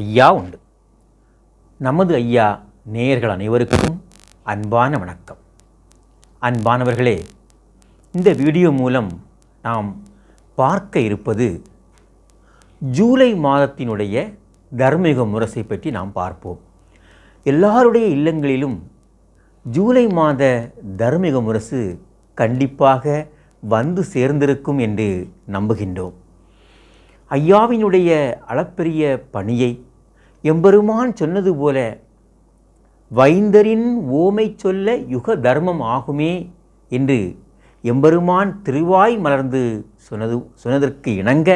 ஐயா உண்டு. நமது ஐயா நேயர்கள் அனைவருக்கும் அன்பான வணக்கம். அன்பானவர்களே இந்த வீடியோ மூலம் நாம் பார்க்க இருப்பது ஜூலை மாதத்தினுடைய தர்மயுக முரசை பற்றி நாம் பார்ப்போம். எல்லாருடைய இல்லங்களிலும் ஜூலை மாத தர்மயுக முரசு கண்டிப்பாக வந்து சேர்ந்திருக்கும் என்று நம்புகின்றோம். ஐயாவினுடைய அளப்பெரிய பணியை எம்பெருமான் சொன்னது போல வைந்தரின் ஓமை சொல்ல யுக தர்மம் ஆகுமே என்று எம்பெருமான் திருவாய் மலர்ந்து சொன்னது சொன்னதற்கு இணங்க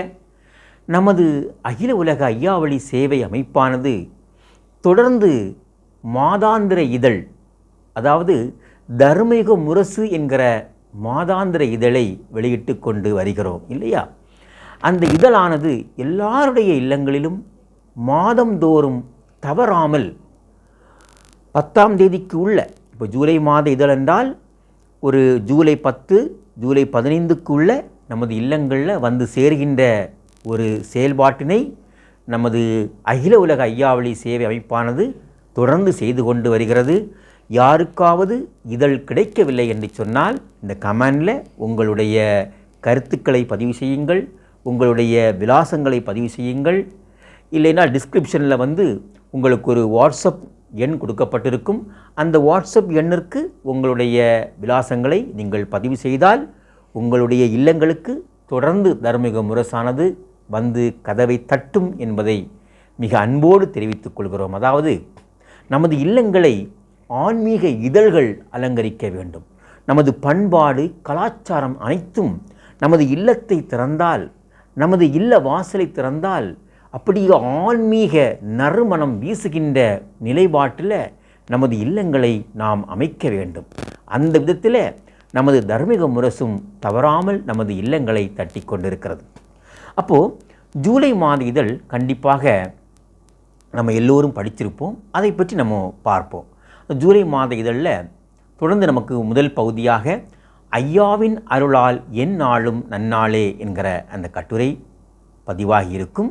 நமது அகில உலக ஐயாவளி சேவை அமைப்பானது தொடர்ந்து மாதாந்திர இதழ் அதாவது தர்மயுக முரசு என்கிற மாதாந்திர இதழை வெளியிட்டு கொண்டு வருகிறோம் இல்லையா? அந்த இதழானது எல்லாருடைய இல்லங்களிலும் மாதந்தோறும் தவறாமல் பத்தாம் தேதிக்கு உள்ள இப்போ ஜூலை மாத இதழ் என்றால் ஒரு ஜூலை பத்து ஜூலை பதினைந்துக்கு உள்ள நமது இல்லங்களில் வந்து சேர்கின்ற ஒரு செயல்பாட்டினை நமது அகில உலக ஐயாவளி சேவை அமைப்பானது தொடர்ந்து செய்து கொண்டு வருகிறது. யாருக்காவது இதழ் கிடைக்கவில்லை என்று சொன்னால் இந்த கமெண்டில் உங்களுடைய கருத்துக்களை பதிவு செய்யுங்கள் உங்களுடைய விலாசங்களை பதிவு செய்யுங்கள் இல்லைன்னா டிஸ்கிரிப்ஷனில் வந்து உங்களுக்கு ஒரு வாட்ஸ்அப் எண் கொடுக்கப்பட்டிருக்கும். அந்த வாட்ஸ்அப் எண்ணிற்கு உங்களுடைய விலாசங்களை நீங்கள் பதிவு செய்தால் உங்களுடைய இல்லங்களுக்கு தொடர்ந்து தர்மிக முரசானது வந்து கதவை தட்டும் என்பதை மிக அன்போடு தெரிவித்துக் கொள்கிறோம். அதாவது நமது இல்லங்களை ஆன்மீக இதழ்கள் அலங்கரிக்க வேண்டும். நமது பண்பாடு கலாச்சாரம் அனைத்தும் நமது இல்லத்தை திறந்தால் நமது இல்ல வாசலை திறந்தால் அப்படி ஆன்மீக நறுமணம் வீசுகின்ற நிலைப்பாட்டில் நமது இல்லங்களை நாம் அமைக்க வேண்டும். அந்த விதத்தில் நமது தர்மிக முரசும் தவறாமல் நமது இல்லங்களை தட்டி கொண்டிருக்கிறது. அப்போது ஜூலை மாத இதழ் கண்டிப்பாக நம்ம எல்லோரும் படிச்சிருப்போம். அதை பற்றி நம்ம பார்ப்போம். ஜூலை மாத இதழில் தொடர்ந்து நமக்கு முதல் பகுதியாக ஐயாவின் அருளால் என் நாளும் நன்னாளே என்கிற அந்த கட்டுரை பதிவாகி இருக்கும்.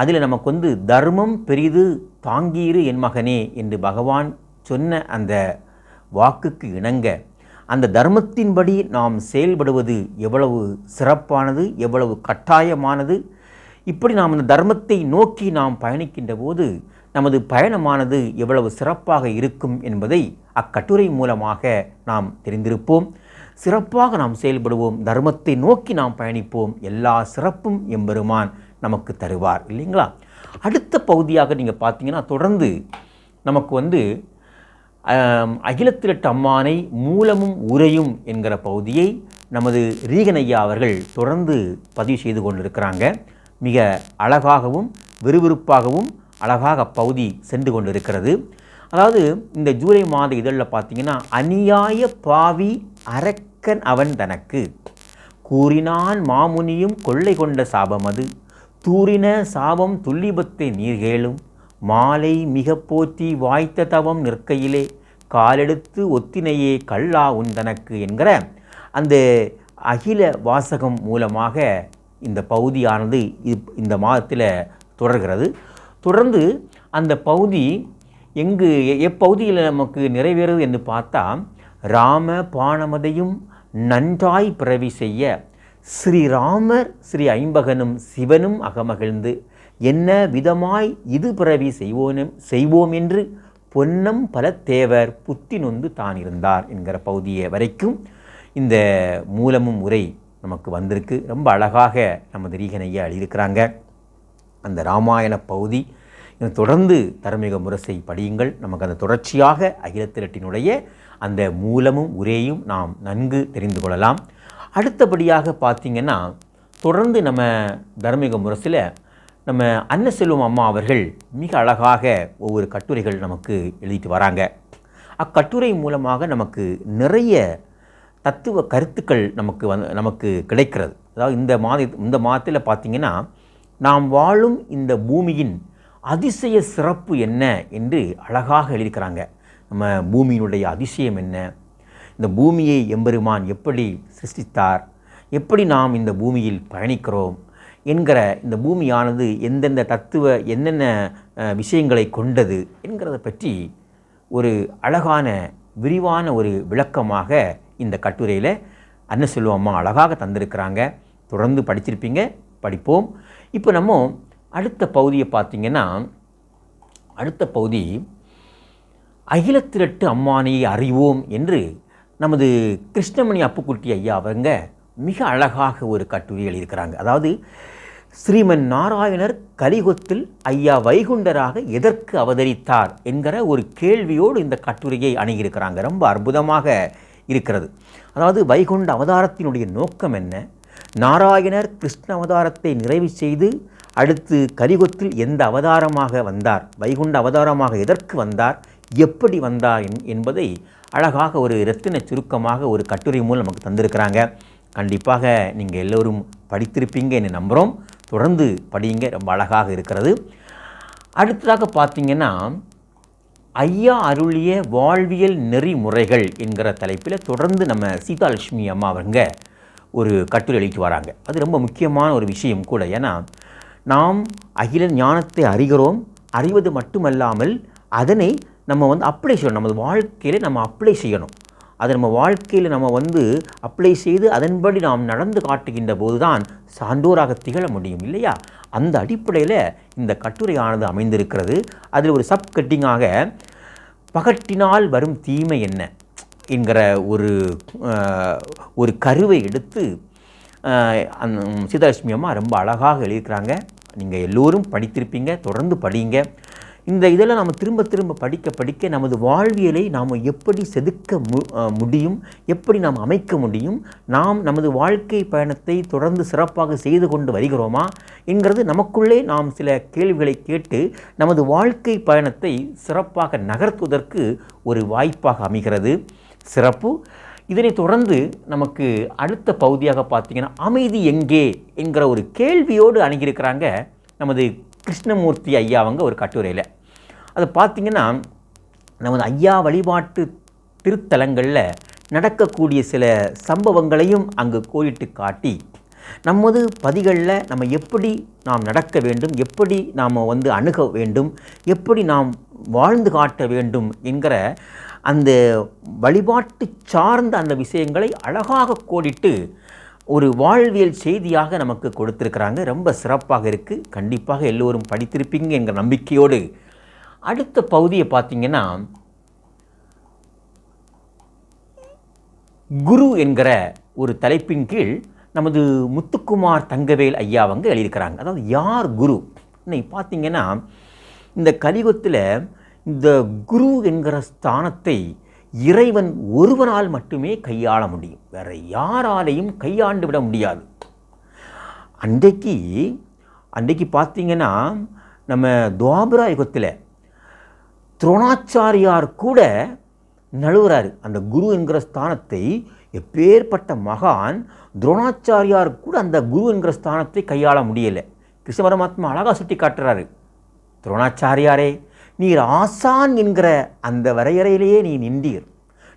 அதில் நமக்கு வந்து தர்மம் பெரிது தாங்கீரு என் மகனே என்று பகவான் சொன்ன அந்த வாக்குக்கு இணங்க அந்த தர்மத்தின்படி நாம் செயல்படுவது எவ்வளவு சிறப்பானது எவ்வளவு கட்டாயமானது? இப்படி நாம் அந்த தர்மத்தை நோக்கி நாம் பயணிக்கின்ற போது நமது பயணமானது எவ்வளவு சிறப்பாக இருக்கும் என்பதை அக்கட்டுரை மூலமாக நாம் தெரிந்திருப்போம். சிறப்பாக நாம் செயல்படுவோம் தர்மத்தை நோக்கி நாம் பயணிப்போம். எல்லா சிறப்பும் எம்பெருமான் நமக்கு தருவார் இல்லைங்களா? அடுத்த பகுதியாக நீங்கள் பார்த்தீங்கன்னா தொடர்ந்து நமக்கு வந்து ஆம், அகிலத்திரட்டு அம்மானை மூலமும் உரையும் என்கிற பகுதியை நமது ரீகனையா அவர்கள் தொடர்ந்து பதிவு செய்து கொண்டிருக்கிறாங்க. மிக அழகாகவும் விறுவிறுப்பாகவும் அழகாக பகுதி சென்று கொண்டிருக்கிறது. அதாவது இந்த ஜூலை மாத இதழில் பார்த்தீங்கன்னா அநியாய பாவி அரக்கன் அவன் தனக்கு. கூறினான் மாமுனியும் கொள்ளை கொண்ட சாபம் அது. தூரின சாபம் துல்லிபத்தை நீர்கேளும் மாலை மிக போற்றி வாய்த்த தவம் நிற்கையிலே காலெடுத்து ஒத்தினையே கல்லா உந்தனக்கு என்கிற அந்த அகில வாசகம் மூலமாக இந்த பகுதியானது இப்- இந்த மாதத்தில் தொடர்கிறது. தொடர்ந்து அந்த பகுதி எங்கு எப்பகுதியில் நமக்கு நிறைவேறுது என்று பார்த்தா ராம பானமதையும் நன்றாய் பிறவி செய்ய ஸ்ரீராமர் ஸ்ரீ ஐம்பகனும் சிவனும் அகமகிழ்ந்து என்ன விதமாய் இது பிறவி செய்வோனும் செய்வோம் என்று பொன்னம் பல தேவர் புத்தி நொந்து தான் இருந்தார் என்கிற பகுதியை வரைக்கும் இந்த மூலமும் உரை நமக்கு வந்திருக்கு. ரொம்ப அழகாக நமது ரீகனையா எழுதியிருக்கிறாங்க. அந்த ராமாயண பகுதி தொடர்ந்து தர்மிக முரசை படியுங்கள். நமக்கு அந்த தொடர்ச்சியாக அகிலத்திரட்டினுடைய அந்த மூலமும் உரையும் நாம் நன்கு தெரிந்து கொள்ளலாம். அடுத்தபடியாக பார்த்தீங்கன்னா தொடர்ந்து நம்ம தர்மிக முரசில் நம்ம அன்னசெல்வம் அம்மா அவர்கள் மிக அழகாக ஒவ்வொரு கட்டுரைகள் நமக்கு எழுதிட்டு வராங்க. அக்கட்டுரை மூலமாக நமக்கு நிறைய தத்துவ கருத்துக்கள் நமக்கு வந்து நமக்கு கிடைக்கிறது. அதாவது இந்த மாத இந்த மாதத்தில் பார்த்தீங்கன்னா நாம் வாழும் இந்த பூமியின் அதிசய சிறப்பு என்ன என்று அழகாக எழுதிக்கிறாங்க. நம்ம பூமியினுடைய அதிசயம் என்ன இந்த பூமியை எம்பெருமான் எப்படி சிருஷ்டித்தார்? எப்படி நாம் இந்த பூமியில் பயணிக்கிறோம்? என்கிற இந்த பூமியானது எந்தெந்த தத்துவ என்னென்ன விஷயங்களை கொண்டது என்கிறத பற்றி ஒரு அழகான விரிவான ஒரு விளக்கமாக இந்த கட்டுரையில் அன்ன செல்வம்மா அழகாக தந்திருக்கிறாங்க. தொடர்ந்து படிச்சிருப்பீங்க படிப்போம். இப்போ நம்ம அடுத்த பகுதியை பார்த்திங்கன்னா அடுத்த பகுதி அகிலத்திரட்டு அம்மானையை அறிவோம் என்று நமது கிருஷ்ணமணி அப்புக்குட்டி ஐயா அவங்க மிக அழகாக ஒரு கட்டுரை எழுதியிருக்கிறாங்க. அதாவது ஸ்ரீமன் நாராயணர் கலிகொத்தில் ஐயா வைகுண்டராக எதற்கு அவதரித்தார்? என்கிற ஒரு கேள்வியோடு இந்த கட்டுரையை அணுகியிருக்கிறாங்க. ரொம்ப அற்புதமாக இருக்கிறது. அதாவது வைகுண்ட அவதாரத்தினுடைய நோக்கம் என்ன? நாராயணர் கிருஷ்ண அவதாரத்தை நிறைவு செய்து அடுத்து கலிகொத்தில் எந்த அவதாரமாக வந்தார்? வைகுண்ட அவதாரமாக எதற்கு வந்தார்? எப்படி வந்தார்? என்பதை அழகாக ஒரு இரத்தின சுருக்கமாக ஒரு கட்டுரை மூலம் நமக்கு தந்திருக்கிறாங்க. கண்டிப்பாக நீங்கள் எல்லோரும் படித்திருப்பீங்க என்று நம்புகிறோம் தொடர்ந்து படியுங்க ரொம்ப அழகாக இருக்கிறது. அடுத்ததாக பார்த்தீங்கன்னா ஐயா அருளிய வாழ்வியல் நெறிமுறைகள் என்கிற தலைப்பில் தொடர்ந்து நம்ம சீதாலட்சுமி அம்மா அவங்க ஒரு கட்டுரை எழுதிட்டு வராங்க. அது ரொம்ப முக்கியமான ஒரு விஷயம் கூட. ஏன்னா நாம் அகில ஞானத்தை அறிகிறோம். அறிவது மட்டுமல்லாமல் அதனை நம்ம வந்து அப்ளை செய்யணும். நமது வாழ்க்கையில் நம்ம அப்ளை செய்யணும். அதை நம்ம வாழ்க்கையில் நம்ம வந்து அப்ளை செய்து அதன்படி நாம் நடந்து காட்டுகின்ற போது தான் சான்றோராக திகழ முடியும் இல்லையா? அந்த அடிப்படையில் இந்த கட்டுரையானது அமைந்திருக்கிறது. அதில் ஒரு சப் கட்டிங்காக பகட்டினால் வரும் தீமை என்ன? என்கிற ஒரு ஒரு கருவை எடுத்து அந் சீதாலட்சுமி அம்மா ரொம்ப அழகாக எழுதியிருக்கிறாங்க. நீங்கள் எல்லோரும் படித்திருப்பீங்க தொடர்ந்து படியுங்க. இந்த இதெல்லாம் நாம் திரும்ப திரும்ப படிக்க படிக்க நமது வாழ்வியலை நாம் எப்படி செதுக்க மு முடியும் எப்படி நாம் அமைக்க முடியும் நாம் நமது வாழ்க்கை பயணத்தை தொடர்ந்து சிறப்பாக செய்து கொண்டு வருகிறோமா என்கிறது நமக்குள்ளே நாம் சில கேள்விகளை கேட்டு நமது வாழ்க்கை பயணத்தை சிறப்பாக நகர்த்துவதற்கு ஒரு வாய்ப்பாக அமைகிறது. சிறப்பு. இதனை தொடர்ந்து நமக்கு அடுத்த பகுதியாக பார்த்தீங்கன்னா அமைதி எங்கே என்கிற ஒரு கேள்வியோடு அணுகியிருக்கிறாங்க நமது கிருஷ்ணமூர்த்தி ஐயா அவங்க ஒரு கட்டுரையில். அதை பார்த்திங்கன்னா நமது ஐயா வழிபாட்டு திருத்தலங்களில் நடக்கக்கூடிய சில சம்பவங்களையும் அங்கு கோடிட்டு காட்டி நமது பதிகளில் நம்ம எப்படி நாம் நடக்க வேண்டும் எப்படி நாம் வந்து அணுக வேண்டும் எப்படி நாம் வாழ்ந்து காட்ட வேண்டும் என்கிற அந்த வழிபாட்டு சார்ந்த அந்த விஷயங்களை அழகாக கோடிட்டு ஒரு வாழ்வியல் செய்தியாக நமக்கு கொடுத்துருக்குறாங்க. ரொம்ப சிறப்பாக இருக்குது கண்டிப்பாக எல்லோரும் படித்திருப்பீங்க என்கிற நம்பிக்கையோடு. அடுத்த பகுதியை பார்த்தீங்கன்னா குரு என்கிற ஒரு தலைப்பின் கீழ் நமது முத்துக்குமார் தங்கவேல் ஐயா அவங்க எழுதியிருக்கிறாங்க. அதாவது யார் குரு? இன்னைக்கு பார்த்தீங்கன்னா இந்த கலியுகத்தில் இந்த குரு என்கிற ஸ்தானத்தை இறைவன் ஒருவனால் மட்டுமே கையாள முடியும். வேற யாராலையும் கையாண்டு விட முடியாது. அன்றைக்கு அன்றைக்கு பார்த்தீங்கன்னா நம்ம துவாபரா யுகத்தில் துரோணாச்சாரியார் கூட நழுவுறாரு. அந்த குரு என்கிற ஸ்தானத்தை எப்பேற்பட்ட மகான் துரோணாச்சாரியார் கூட அந்த குரு என்கிற ஸ்தானத்தை கையாள முடியலை. கிருஷ்ண பரமாத்மா அழகாக சுட்டி காட்டுறாரு துரோணாச்சாரியாரே நீர் ஆசான் என்கிற அந்த வரையறையிலேயே நீ நின்றீர்.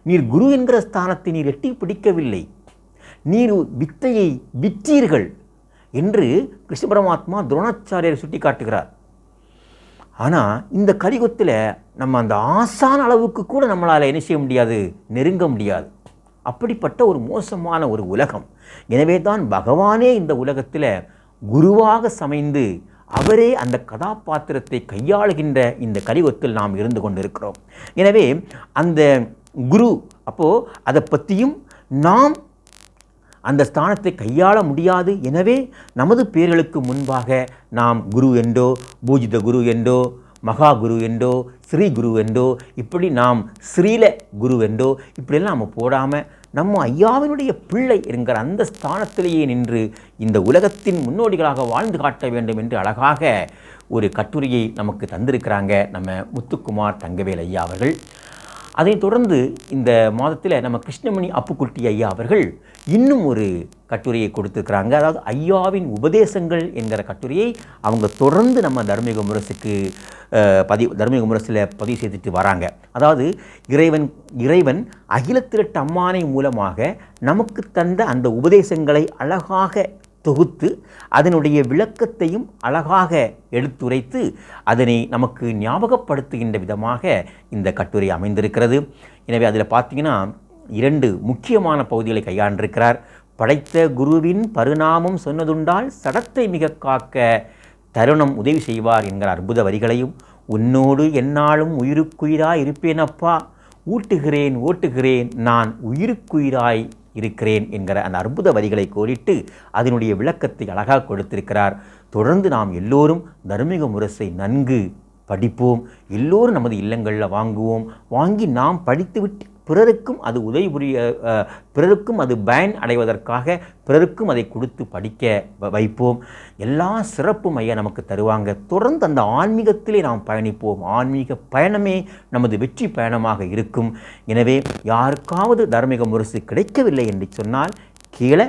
நீர் குரு என்கிற ஸ்தானத்தை நீர் எட்டி பிடிக்கவில்லை. நீர் வித்தையை விற்றீர்கள் என்று கிருஷ்ண பரமாத்மா துரோணாச்சாரியாரை சுட்டி காட்டுகிறார் ஆனால் இந்த கலியுகத்தில் நம்ம அந்த ஆசான அளவுக்கு கூட நம்மளால் என்ன செய்ய முடியாது? நெருங்க முடியாது. அப்படிப்பட்ட ஒரு மோசமான ஒரு உலகம். எனவே தான் பகவானே இந்த உலகத்தில் குருவாக சமைந்து அவரே அந்த கதாபாத்திரத்தை கையாளுகின்ற இந்த கலியுகத்தில் நாம் இருந்து கொண்டிருக்கிறோம். எனவே அந்த குரு அப்போது அதை பற்றியும் நாம் அந்த ஸ்தானத்தை கையாள முடியாது. எனவே நமது பேர்களுக்கு முன்பாக நாம் குரு என்றோ பூஜித குரு என்றோ மகா குரு என்றோ ஸ்ரீ குரு என்றோ இப்படி நாம் ஸ்ரீல குரு என்றோ இப்படியெல்லாம் நம்ம போடாமல் நம்ம ஐயாவினுடைய பிள்ளை என்கிற அந்த ஸ்தானத்திலேயே நின்று இந்த உலகத்தின் முன்னோடிகளாக வாழ்ந்து காட்ட வேண்டும் என்று அழகாக ஒரு கட்டுரையை நமக்கு தந்திருக்கிறாங்க நம்ம முத்துக்குமார் தங்கவேல் ஐயா அவர்கள். அதைத் தொடர்ந்து இந்த மாதத்தில் நம்ம கிருஷ்ணமணி அப்புக்குட்டி ஐயா அவர்கள் இன்னும் ஒரு கட்டுரையை கொடுத்துருக்குறாங்க. அதாவது ஐயாவின் உபதேசங்கள் என்கிற கட்டுரையை அவங்க தொடர்ந்து நம்ம தர்மயுக முரசுக்கு பதிவு தர்மயுக முரசில் பதிவு செய்துட்டு வராங்க. அதாவது இறைவன் இறைவன் அகிலத்திரட்டு அம்மானை மூலமாக நமக்கு தந்த அந்த உபதேசங்களை அழகாக தொகுத்து அதனுடைய விளக்கத்தையும் அழகாக எடுத்துரைத்து அதனை நமக்கு ஞாபகப்படுத்துகின்ற விதமாக இந்த கட்டுரை அமைந்திருக்கிறது. எனவே அதில் பார்த்தீங்கன்னா இரண்டு முக்கியமான பகுதிகளை கையாண்டிருக்கிறார். படைத்த குருவின் பரிணாமம் சொன்னதுண்டால் சடத்தை மிக காக்க தருணம் உதவி செய்வார் என்கிற அற்புத வரிகளையும் உன்னோடு என்னாலும் உயிருக்குயிராய் இருப்பேனப்பா ஊட்டுகிறேன் ஓட்டுகிறேன் நான் உயிருக்குயிராய் இருக்கிறேன் என்கிற அந்த அற்புத வரிகளை கோரிட்டு அதனுடைய விளக்கத்தை அழகாக கொடுத்திருக்கிறார். தொடர்ந்து நாம் எல்லோரும் தர்மிக முரசை நன்கு படிப்போம். எல்லோரும் நமது இல்லங்களில் வாங்குவோம். வாங்கி நாம் படித்துவிட்டு பிறருக்கும் அது உதவி புரிய பிறருக்கும் அது பயன் அடைவதற்காக பிறருக்கும் அதை கொடுத்து படிக்க வைப்போம். எல்லா சிறப்பும் ஐயா நமக்கு தருவாங்க. தொடர்ந்து அந்த ஆன்மீகத்திலே நாம் பயணிப்போம். ஆன்மீக பயணமே நமது வெற்றி பயணமாக இருக்கும். எனவே யாருக்காவது தார்மீக முரசு கிடைக்கவில்லை என்று சொன்னால் கீழே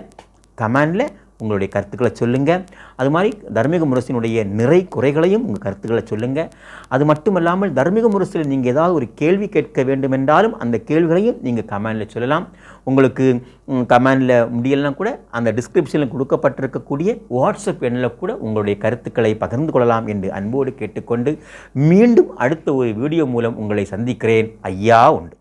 கமெண்டில் உங்களுடைய கருத்துக்களை சொல்லுங்கள் அது மாதிரி தர்மிக முரசினுடைய நிறை குறைகளையும் உங்கள் கருத்துக்களை சொல்லுங்கள் அது மட்டுமல்லாமல் தர்மிக முரசில் நீங்கள் ஏதாவது ஒரு கேள்வி கேட்க வேண்டுமென்றாலும் அந்த கேள்விகளையும் நீங்கள் கமெண்டில் சொல்லலாம். உங்களுக்கு கமெண்டில் முடியலைன்னா கூட அந்த டிஸ்கிரிப்ஷனில் கொடுக்கப்பட்டிருக்கக்கூடிய வாட்ஸ்அப் எண்ணில் கூட உங்களுடைய கருத்துக்களை பகிர்ந்து கொள்ளலாம் என்று அன்போடு கேட்டுக்கொண்டு மீண்டும் அடுத்த ஒரு வீடியோ மூலம் உங்களை சந்திக்கிறேன். ஐயா உண்டு.